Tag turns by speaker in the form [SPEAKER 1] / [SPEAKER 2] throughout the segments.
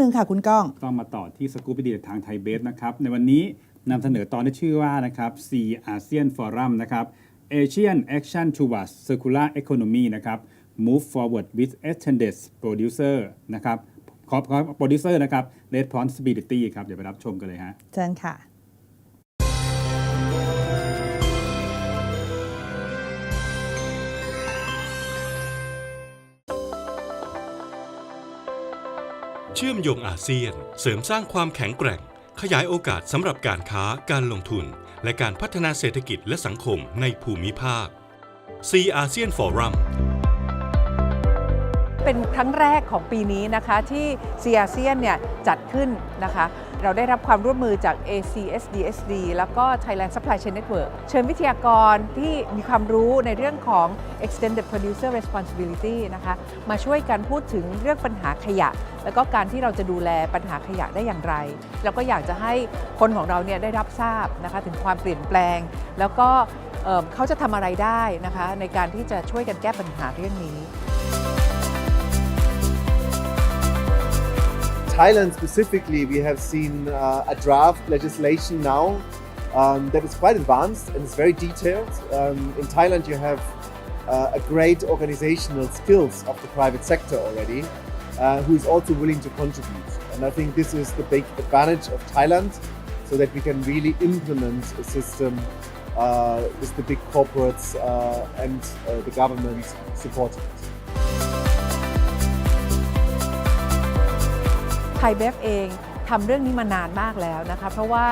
[SPEAKER 1] หนึ่งค่ะคุณก้อง
[SPEAKER 2] ต้องมาต่อที่สกูปปีดีทางไทยเบฟนะครับ ในวันนี้นำเสนอตอนที่ชื่อว่านะครับ C ASEAN Forum นะครับ Asian Action Towards Circular Economy นะครับ Move Forward with Extended Producer นะครับขอขอ Producer นะครับ Responsibility ครับ เดี๋ยวไปรับชมกันเลยฮะ
[SPEAKER 1] เชิญค่ะ
[SPEAKER 3] เชื่อมโยงอาเซียน เสริมสร้างความแข็งแกร่ง ขยายโอกาสสำหรับการค้าการลงทุน และการพัฒนาเศรษฐกิจและสังคมในภูมิภาค C ASEAN Forum
[SPEAKER 4] เป็นครั้งแรกของปีนี้นะคะที่เซีอาเซียนเนี่ยจัดขึ้นนะคะ เราได้รับความร่วมมือจาก ACSDSD แล้วก็ Thailand Supply Chain Network เชิญวิทยากรที่มีความรู้ในเรื่องของ Extended Producer Responsibility นะคะมาช่วยกันพูดถึงเรื่องปัญหาขยะ แล้วก็การที่เราจะดูแลปัญหาขยะได้อย่างไร แล้วก็อยากจะให้คนของเราเนี่ยได้รับทราบนะคะถึงความเปลี่ยนแปลง แล้วก็เขาจะทำอะไรได้นะคะในการที่จะช่วยกันแก้ปัญหาเรื่องนี้
[SPEAKER 5] Thailand specifically, we have seen uh, a draft legislation now um, that is quite advanced and is very detailed. Um, in Thailand, you have uh, a great organizational skills of the private sector already, uh, who is also willing to contribute. And I think this is the big advantage of Thailand, so that we can really implement a system uh, with the big corporates uh, and uh, the government supporting it.
[SPEAKER 4] ไทยเบฟเองทำเรื่องนี้มานานมากแล้วนะคะ เพราะว่า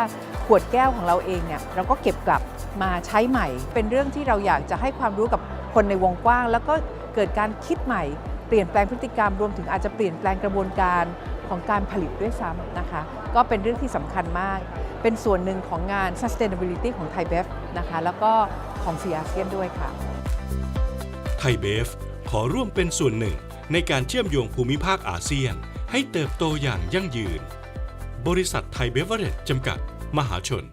[SPEAKER 4] ขวดแก้วของเราเองเนี่ยเราก็เก็บกลับมาใช้ใหม่ เป็นเรื่องที่เราอยากจะให้ความรู้กับคนในวงกว้าง แล้วก็เกิดการคิดใหม่ เปลี่ยนแปลงพฤติกรรมรวมถึงอาจจะเปลี่ยนแปลงกระบวนการของการผลิตด้วยซ้ำนะคะ ก็เป็นเรื่องที่สำคัญมาก เป็นส่วนหนึ่งของงาน sustainability ของไทยเบฟนะคะ แล้วก็ของซีอาเซียนด้วยค่ะ
[SPEAKER 3] ไทยเบฟขอร่วมเป็นส่วนหนึ่งในการเชื่อมโยงภูมิภาคอาเซียน ให้เติบโตอย่างยั่งยืน บริษัทไทยเบเวอเรจจำกัด มหาชน